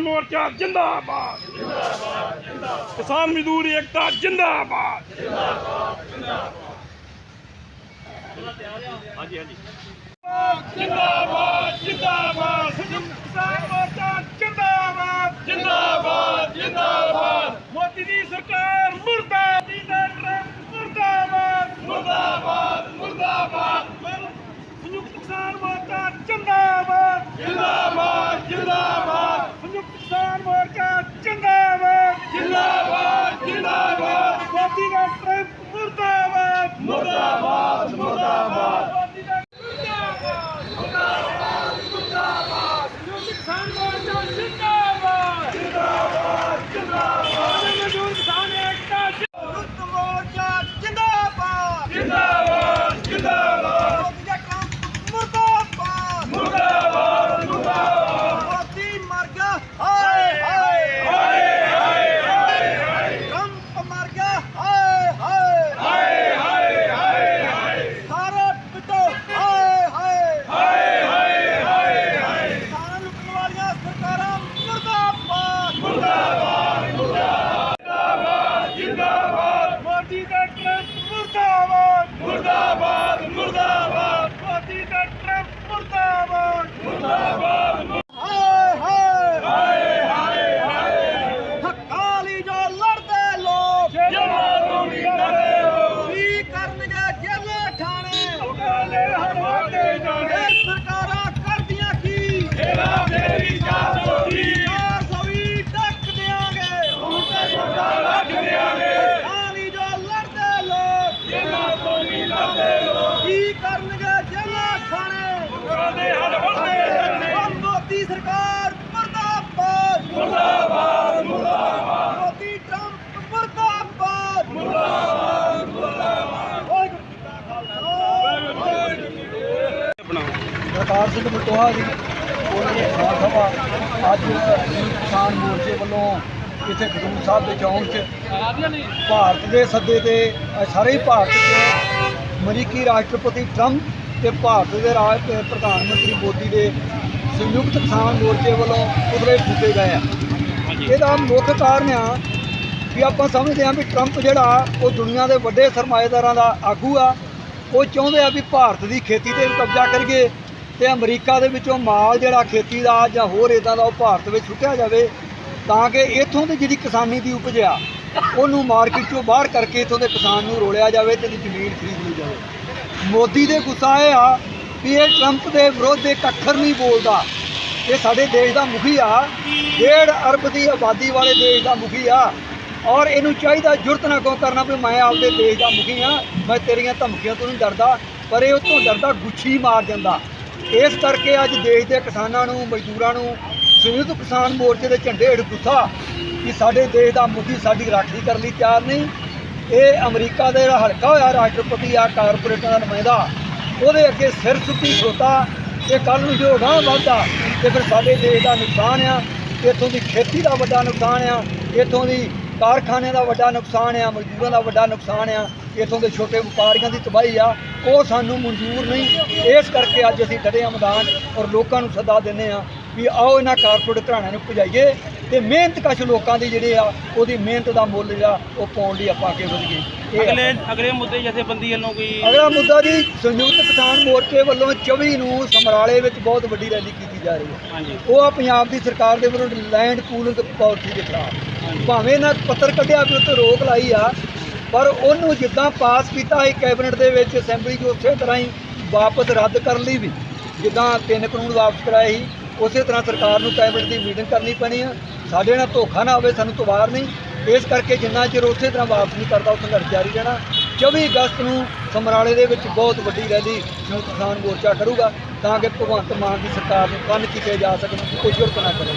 ਕਿਸਾਨ ਮੋਰਚਾ ਜਿੰਦਾਬਾਦ। ਜਿੰਦਾਬਾਦ ਜਿੰਦਾਬਾਦ ਕਿਸਾਨ ਮਜ਼ਦੂਰ ਏਕਤਾ ਜਿੰਦਾਬਾਦ। ਜਿੰਦਾਬਾਦ ਜਿੰਦਾਬਾਦ ਸੰਯੁਕਤ ਕਿਸਾਨ ਮੋਰਚਾ ਜਿੰਦਾਬਾਦ ਜਿੰਦਾਬਾਦ ਜਿੰਦਾਬਾਦ ਮੋਦੀ ਦੀ ਸਰਕਾਰ ਮੁਰਦਾਬਾਦ ਦੀ ਸਰਕਾਰ ਮੁਰਦਾਬਾਦ ਮੁਰਦਾਬਾਦ ਮੁਰਦਾਬਾਦ ਸੰਯੁਕਤ ਕਿਸਾਨ ਮੋਰਚਾ ਜਿੰਦਾਬਾਦ ਜਿੰਦਾਬਾਦ ਜਿੰਦਾਬਾਦ ਸੰਯੁਕਤ ਕਿਸਾਨ ਮੋਰਚਾ ਜਿੰਦਾਬਾਦ ਜਿੰਦਾਬਾਦ ਜਿੰਦਾਬਾਦ ਮੋਦੀ ਦਾ ਟਰੰਪ ਮੁਰਦਾਬਾਦ ਮੁਰਦਾਬਾਦ ਮੁਰਦਾਬਾਦ ਮੋਦੀ ਦਾ ਕਿਸਾਨ ਮੋਰਚਾ ਜਿੰਦਾਬਾਦ ਜਿੰਦਾਬਾਦ ਜਿੰਦਾਬਾਦ ਮਜ਼ਦੂਰ ਕਿਸਾਨ ਏਕਤਾ ਸੰਯੁਕਤ ਮੋਰਚਾ ਜਿੰਦਾਬਾਦ ਜਿੰਦਾਬਾਦ ਜਿੰਦਾਬਾਦ ਮੋਦੀ ਦਾ ਟਰੰਪ ਮੁਰਦਾਬਾਦ ਮੁਰਦਾਬਾਦ ਮੁਰਦਾਬਾਦ ਮੋਦੀ ਮਰ ਗਿਆ ਹਾਏ ਹਾਏ ਹਾਏ ਹਾਏ ਹਾਏ ਟਰੰਪ ਮਰ ਗਿਆ ਹਾਏ ਹਾਏ ਹਾਏ ਹਾਏ ਹਾਏ ਹਾਏ ਸਾਰੇ ਪਿੱਟੋ ਹਾਏ ਹਾਏ ਹਾਏ ਹਾਏ ਹਾਏ ਹਾਏ ਕਿਸਾਨ ਲੁੱਟਣ ਵਾਲੀਆਂ ਸਰਕਾਰਾਂ ਮੁਰਦਾਬਾਦ ਮੁਰਦਾਬਾਦ ਮੁਰਦਾਬਾਦ ਜਿੰਦਾਬਾਦ ਮੋਦੀ ਦਾ ਟਰੰਪ ਮੁਰਦਾਬਾਦ ਮੁਰਦਾਬਾਦ ਮੁਰਦਾਬਾਦ ਮੋਦੀ ਦਾ ਟਰੰਪ ਮੁਰਦਾਬਾਦ ਮੁਰਦਾਬਾਦ ਹਾਏ ਹਾਏ ਹਾਏ ਹਾਏ ਹਾਏ ਹੱਕਾਂ ਲਈ ਜੋ ਲੜਦੇ ਲੋਕ ਜਮਾ ਤੋਂ ਵੀ ਡਰੇ ਹੋ ਕੀ ਕਰਨਗੇ ਜੇਲੇ ਠਾਣੇ ਕਾਲੇ ਹਰਵਾਦੇ ਜਾਣੇ ਇਹ ਸਰਕਾਰਾਂ ਕਰਦੀਆਂ ਕੀ ਤੇਰਾ ਮੇਰੀ ਜਾਨ ਹੋਈ ਯਾਰ ਸਵੀ ਟੱਕ ਦਿਆਂਗੇ ਹੁਣ ਤੇ ਗੋਡਾ ਰੱਖ ਦਿਆਂਗੇ ਹੱਕਾਂ ਲਈ ਜੋ ਲੜਦੇ ਲੋਕ ਜਮਾ ਤੋਂ ਵੀ ਡਰੇ ਹੋ ਕੀ ਕਰਨਗੇ ਜੇਲੇ ਠਾਣੇ ਕਾਲੇ ਹਰਵਾਦੇ ਜਾਣੇ ਉਹ ਮੋਦੀ ਸਰਕਾਰ ਮੁਰਦਾਬਾਦ। ਮੁਰਦਾਬਾਦ ਮੁਰਦਾਬਾਦ। ਮੋਦੀ ਟਰੰਪ ਮੁਰਦਾਬਾਦ। ਮੁਰਦਾਬਾਦ ਮੁਰਦਾਬਾਦ। ਵਾਹਿਗੁਰੂ ਜੀ ਕਾ ਖਾਲਸਾ। ਕਰਤਾਰ ਸਿੰਘ ਬਟੋਹਾ ਜੀ ਉਹਨਾਂ ਦੀ ਕਿਸਾਨ ਸਭਾ ਅੱਜ ਕਿਸਾਨ ਮੋਰਚੇ ਵੱਲੋਂ ਇੱਥੇ ਖਡੂਰ ਸਾਹਿਬ ਦੇ ਚੌਂਕ 'ਚ ਭਾਰਤ ਦੇ ਸੱਦੇ ਤੇ ਸਾਰੇ ਹੀ ਭਾਰਤ 'ਚ ਅਮਰੀਕੀ ਰਾਸ਼ਟਰਪਤੀ ਟਰੰਪ ਤੇ ਭਾਰਤ ਦੇ ਰਾਜ ਪ੍ਰਧਾਨ ਮੰਤਰੀ ਮੋਦੀ ਦੇ ਸੰਯੁਕਤ ਕਿਸਾਨ ਮੋਰਚੇ ਵੱਲੋਂ ਪੁਤਲੇ ਫੂਕੇ ਗਏ ਆ। ਇਹਦਾ ਮੁੱਖ ਕਾਰਨ ਆ ਵੀ ਆਪਾਂ ਸਮਝਦੇ ਹਾਂ ਵੀ ਟਰੰਪ ਜਿਹੜਾ ਉਹ ਦੁਨੀਆ ਦੇ ਵੱਡੇ ਸਰਮਾਏਦਾਰਾਂ ਦਾ ਆਗੂ ਆ। ਉਹ ਚਾਹੁੰਦੇ ਆ ਵੀ ਭਾਰਤ ਦੀ ਖੇਤੀ ਤੇ ਕਬਜ਼ਾ ਕਰੀਏ ਤੇ ਅਮਰੀਕਾ ਦੇ ਵਿੱਚੋਂ ਮਾਲ ਜਿਹੜਾ ਖੇਤੀ ਦਾ ਜਾਂ ਹੋਰ ਇਦਾਂ ਦਾ ਉਹ ਭਾਰਤ ਵਿੱਚ ਸੁੱਟਿਆ ਜਾਵੇ ਤਾਂ ਕਿ ਇੱਥੋਂ ਦੀ ਜਿਹੜੀ ਕਿਸਾਨੀ ਦੀ ਉਪਜ ਆ ਉਹਨੂੰ ਮਾਰਕੀਟ ਚੋਂ ਬਾਹਰ ਕਰਕੇ ਇੱਥੋਂ ਦੇ ਕਿਸਾਨ ਨੂੰ ਰੋਲਿਆ ਜਾਵੇ ਤੇ ਜ਼ਮੀਨ ਖਰੀਦ ਲਈ ਜਾਵੇ। ਮੋਦੀ ਦੇ ਗੁੱਸਾ ਇਹ ਆ ਵੀ ਇਹ ਟਰੰਪ ਦੇ ਵਿਰੁੱਧ ਇੱਕ ਅੱਖਰ ਨਹੀਂ ਬੋਲਦਾ। ਇਹ ਸਾਡੇ ਦੇਸ਼ ਦਾ ਮੁਖੀ ਆ। ਡੇਢ ਅਰਬ ਦੀ ਆਬਾਦੀ ਵਾਲੇ ਦੇਸ਼ ਦਾ ਮੁਖੀ ਆ। ਔਰ ਇਹਨੂੰ ਚਾਹੀਦਾ ਜੁਰਤ ਨਾ ਕਿਉਂ ਕਰਨਾ ਵੀ ਮੈਂ ਆਪਦੇ ਦੇਸ਼ ਦਾ ਮੁਖੀ ਆ। ਮੈਂ ਤੇਰੀਆਂ ਧਮਕੀਆਂ ਤੋਂ ਨਹੀਂ ਡਰਦਾ, ਪਰ ਇਹ ਉਤੋਂ ਡਰਦਾ, ਗੁੱਛੀ ਮਾਰ ਜਾਂਦਾ ਇਸ ਕਰਕੇ ਅੱਜ ਦੇਸ਼ ਦੇ ਕਿਸਾਨਾਂ ਨੂੰ, ਮਜ਼ਦੂਰਾਂ ਨੂੰ, ਸੰਯੁਕਤ ਕਿਸਾਨ ਮੋਰਚੇ ਦੇ ਝੰਡੇ ਹੇਠ ਗੁੱਸਾ ਕਿ ਸਾਡੇ ਦੇਸ਼ ਦਾ ਮੁਖੀ ਸਾਡੀ ਰਾਖੀ ਕਰਨ ਲਈ ਤਿਆਰ ਨਹੀਂ। ਇਹ ਅਮਰੀਕਾ ਦਾ ਜਿਹੜਾ ਹਲਕਾ ਹੋਇਆ ਰਾਸ਼ਟਰਪਤੀ ਆ, ਕਾਰਪੋਰੇਟਾਂ ਦਾ ਨੁਮਾਇੰਦਾ। ਉਹਦੇ ਅੱਗੇ ਸਿਰ ਸੁੱਤੀ ਖੋਤਾ ਇਹ ਕੱਲ ਨੂੰ ਜੋ ਗਾਂ ਵੱਧਦਾ ਤੇ ਫਿਰ ਸਾਡੇ ਦੇਸ਼ ਦਾ ਨੁਕਸਾਨ ਆ, ਇੱਥੋਂ ਦੀ ਖੇਤੀ ਦਾ ਵੱਡਾ ਨੁਕਸਾਨ ਆ, ਇੱਥੋਂ ਦੀ ਕਾਰਖਾਨੇ ਦਾ ਵੱਡਾ ਨੁਕਸਾਨ ਆ, ਮਜ਼ਦੂਰਾਂ ਦਾ ਵੱਡਾ ਨੁਕਸਾਨ ਆ, ਇੱਥੋਂ ਦੇ ਛੋਟੇ ਵਪਾਰੀਆਂ ਦੀ ਤਬਾਹੀ ਆ, ਉਹ ਸਾਨੂੰ ਮਨਜ਼ੂਰ ਨਹੀਂ। ਇਸ ਕਰਕੇ ਅੱਜ ਅਸੀਂ ਡਰੇ ਹਾਂ ਮੈਦਾਨ ਔਰ ਲੋਕਾਂ ਨੂੰ ਸੱਦਾ ਦਿੰਦੇ ਆ ਵੀ ਆਓ ਇਹਨਾਂ ਕਾਰਪੋਰੇਟ ਘਰਾਣਿਆਂ ਨੂੰ ਭਜਾਈਏ ਤੇ ਮਿਹਨਤ ਕਸ਼ ਲੋਕਾਂ ਦੀ ਜਿਹੜੇ ਆ ਉਹਦੀ ਮਿਹਨਤ ਦਾ ਮੁੱਲ ਜਿਹੜਾ ਉਹ ਪਾਉਣ ਲਈ ਆਪਾਂ ਅੱਗੇ ਵਧੀਏ ਅਗਲੇ ਅਗਲੇ ਮੁੱਦੇ ਜਥੇਬੰਦੀ ਵੱਲੋਂ ਕੋਈ ਅਗਲਾ ਮੁੱਦਾ ਜੀ ਸੰਯੁਕਤ ਕਿਸਾਨ ਮੋਰਚੇ ਵੱਲੋਂ 24 ਨੂੰ ਸਮਰਾਲੇ ਵਿੱਚ ਬਹੁਤ ਵੱਡੀ ਰੈਲੀ ਕੀਤੀ ਜਾ ਰਹੀ ਹੈ। ਹਾਂਜੀ। ਉਹ ਆ ਪੰਜਾਬ ਦੀ ਸਰਕਾਰ ਦੇ ਵਿਰੁੱਧ ਲੈਂਡ ਪੂਲਿੰਗ ਪਾਲਿਸੀ ਦੇ ਖਿਲਾਫ। ਭਾਵੇਂ ਨਾ ਪੱਤਰ ਕੱਢਿਆ ਵੀ ਉੱਤੇ ਰੋਕ ਲਾਈ ਆ ਪਰ ਉਹਨੂੰ ਜਿੱਦਾਂ ਪਾਸ ਕੀਤਾ ਸੀ ਕੈਬਨਿਟ ਦੇ ਵਿੱਚ ਅਸੈਂਬਲੀ 'ਚ ਉਸੇ ਤਰ੍ਹਾਂ ਹੀ ਵਾਪਸ ਰੱਦ ਕਰਨ ਲਈ ਵੀ ਜਿੱਦਾਂ ਤਿੰਨ ਕਾਨੂੰਨ ਵਾਪਸ ਕਰਾਏ ਸੀ ਉਸੇ ਤਰ੍ਹਾਂ ਸਰਕਾਰ ਨੂੰ ਕੈਬਨਿਟ ਦੀ ਮੀਟਿੰਗ ਕਰਨੀ ਪੈਣੀ ਆ। ਸਾਡੇ ਨਾਲ ਧੋਖਾ ਨਾ ਹੋਵੇ ਸਾਨੂੰ ਤਵਾਰ ਨਹੀਂ। ਇਸ ਕਰਕੇ ਜਿੰਨਾ ਚਿਰ ਉਸੇ ਤਰ੍ਹਾਂ ਵਾਪਸ ਨਹੀਂ ਕਰਦਾ ਉਹ ਸੰਘਰਸ਼ ਜਾਰੀ ਰਹਿਣਾ। 24 ਅਗਸਤ ਨੂੰ ਸਮਰਾਲੇ ਦੇ ਵਿੱਚ ਬਹੁਤ ਵੱਡੀ ਰੈਲੀ ਸੰਯੁਕਤ ਕਿਸਾਨ ਮੋਰਚਾ ਕਰੂਗਾ ਤਾਂ ਕਿ ਭਗਵੰਤ ਮਾਨ ਦੀ ਸਰਕਾਰ ਨੂੰ ਕੰਨ ਕੀਤੇ ਜਾ ਸਕਣ ਕੋਈ ਜੁਰਤ ਨਾ ਕਰੇ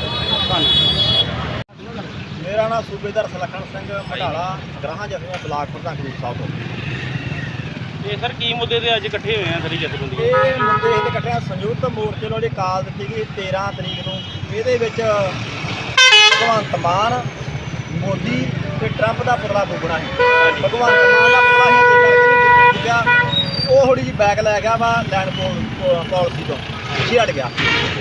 ਮੇਰਾ ਨਾਮ ਸੂਬੇਦਾਰ ਸਲੱਖਣ ਸਿੰਘ ਮਢਾਲਾ ਗ੍ਰਾਹਾਂ ਜਥੇਦਾਰ ਬਲਾਕ ਪ੍ਰਧਾਨ ਸਾਹਿਬ ਤੋਂ। ਇਹ ਸਰ ਕੀ ਮੁੱਦੇ ਤੇ ਅੱਜ ਇਕੱਠੇ ਹੋਏ ਆ ਸਾਰੀ ਜਥੇਬੰਦੀ? ਇਹ ਮੁੱਦੇ ਇਹਦੇ ਇਕੱਠਿਆਂ ਸੰਯੁਕਤ ਮੋਰਚੇ ਨੂੰ ਜਿਹੜੀ ਕਾਲ ਦਿੱਤੀ ਗਈ 13 ਤਰੀਕ ਨੂੰ ਇਹਦੇ ਵਿੱਚ ਭਗਵੰਤ ਮਾਨ ਮੋਦੀ ਤੇ ਟਰੰਪ ਦਾ ਪੁਤਲਾ ਫੂਕਣਾ ਸੀ। ਭਗਵੰਤ ਮਾਨ ਦਾ ਪੁਤਲਾ ਸੀ ਤੇ ਕਰਕੇ ਨਹੀਂ ਫੂਕਿਆ ਉਹ ਥੋੜੀ ਜਿਹੀ ਬੈਕ ਲੈ ਗਿਆ ਵਾ ਲੈਂਡ ਪਾਲਿਸੀ ਤੋਂ ਪਿੱਛੇ ਹਟ ਗਿਆ।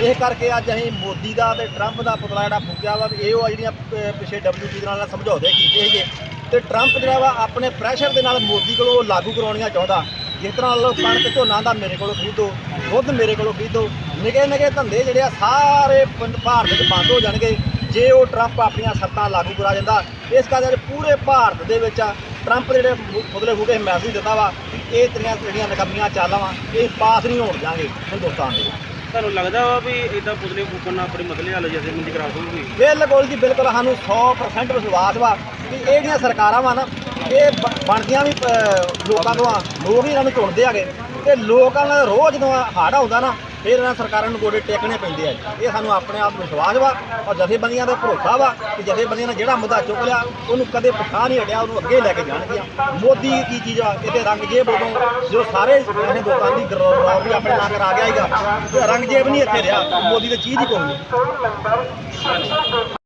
ਇਹ ਕਰਕੇ ਅੱਜ ਅਸੀਂ ਮੋਦੀ ਦਾ ਤੇ ਟਰੰਪ ਦਾ ਪੁਤਲਾ ਜਿਹੜਾ ਫੂਕਿਆ ਵਾ ਇਹ ਉਹ ਜਿਹੜੀਆਂ ਪਿੱਛੇ ਡਬਲਯੂਟੀ ਦੇ ਨਾਲ ਸਮਝੌਤੇ ਕੀਤੇ ਸੀਗੇ। ਤੇ ਟਰੰਪ ਜਿਹੜਾ ਵਾ ਆਪਣੇ ਪ੍ਰੈਸ਼ਰ ਦੇ ਨਾਲ ਮੋਦੀ ਕੋਲੋਂ ਲਾਗੂ ਕਰਵਾਉਣੀਆਂ ਚਾਹੁੰਦਾ। ਜਿਸ ਤਰ੍ਹਾਂ ਲੋ ਕਣਕ ਝੋਨਾ ਦਾ ਮੇਰੇ ਕੋਲੋਂ ਖਰੀਦੋ, ਦੁੱਧ ਮੇਰੇ ਕੋਲੋਂ ਖਰੀਦੋ ਨਿਕੇ ਨਿਕੇ ਧੰਦੇ ਜਿਹੜੇ ਆ ਸਾਰੇ ਪੰ- ਭਾਰਤ ਵਿੱਚ ਬੰਦ ਹੋ ਜਾਣਗੇ। ਜੇ ਉਹ ਟਰੰਪ ਆਪਣੀਆਂ ਸ਼ਰਤਾਂ ਲਾਗੂ ਕਰਾ ਜਾਂਦਾ ਇਸ ਕਰਕੇ ਅੱਜ ਪੂਰੇ ਭਾਰਤ ਦੇ ਵਿੱਚ ਆ ਟਰੰਪ ਜਿਹੜੇ ਮੁ- ਮੁੱਦਲੇ ਫੂਕੇ ਮੈਸੇਜ ਦਿੱਤਾ ਵਾ ਵੀ ਇਹ ਤੇਰੀਆਂ ਜਿਹੜੀਆਂ ਨਕਮੀਆਂ ਚਾਲਾਂ ਵਾ, ਇਹ ਪਾਸ ਨਹੀਂ ਹੋਣ ਜਾਣਗੇ ਹਿੰਦੁਸਤਾਨ ਦੇ ਵਿੱਚ। ਤੁਹਾਨੂੰ ਲੱਗਦਾ ਵਾ ਵੀ ਇਦਾਂ ਪੁਤਲੇ ਫੂਕਣ ਨਾਲ ਆਪਣੇ ਮਸਲੇ ਹੱਲ ਜਥੇਬੰਦੀ ਕਰਾ ਦੂਗੀ ਬਿਲਕੁਲ ਜੀ ਬਿਲਕੁਲ। ਸਾਨੂੰ 100% ਵਿਸ਼ਵਾਸ ਵਾ ਕਿ ਇਹ ਜਿਹੜੀਆਂ ਸਰਕਾਰਾਂ ਵਾ ਨਾ ਇਹ ਬਣਦੀਆਂ ਵੀ ਅਹ, ਲੋਕਾਂ ਤੋਂ ਆ। ਲੋਕ ਹੀ ਇਹਨਾਂ ਨੂੰ ਚੁਣਦੇ ਹੈਗੇ। ਤੇ ਲੋਕਾਂ ਦਾ ਰੋਜ਼ ਜਦੋਂ ਹਾੜਾ ਹੁੰਦਾ ਨਾ ਫਿਰ ਇਹਨਾਂ ਸਰਕਾਰਾਂ ਨੂੰ ਗੋਡੇ ਟੇਕਣੇ ਪੈਂਦੇ ਆ ਜੀ। ਇਹ ਸਾਨੂੰ ਆਪਣੇ ਆਪ ਵਿਸ਼ਵਾਸ ਵਾ ਔਰ ਜਥੇਬੰਦੀਆਂ ਦਾ ਭਰੋਸਾ ਵਾ ਕਿ ਜਥੇਬੰਦੀਆਂ ਨੇ ਜਿਹੜਾ ਮੁੱਦਾ ਚੁੱਕ ਲਿਆ, ਉਹਨੂੰ ਕਦੇ ਪਛਾਣ ਨਹੀਂ ਹਟਿਆ, ਉਹਨੂੰ ਅੱਗੇ ਲੈ ਕੇ ਜਾਣਗੀਆਂ ਮੋਦੀ ਕੀ ਚੀਜ਼ ਆ ਇਹਦੇ ਰੰਗਜੇਬ ਉਦੋਂ ਜੋ ਸਾਰੇ ਇਹ ਲੋਕਾਂ ਦੀ ਗਰੌਰ ਵੀ ਆਪਣੇ ਨਾਂ ਕਰਾ ਗਿਆ ਸੀਗਾ, ਤੇ ਰੰਗਜੇਬ ਨਹੀਂ ਇੱਥੇ ਰਿਹਾ, ਮੋਦੀ ਦੀ ਚੀਜ਼ ਹੀ ਕੋਈ ਨਹੀਂ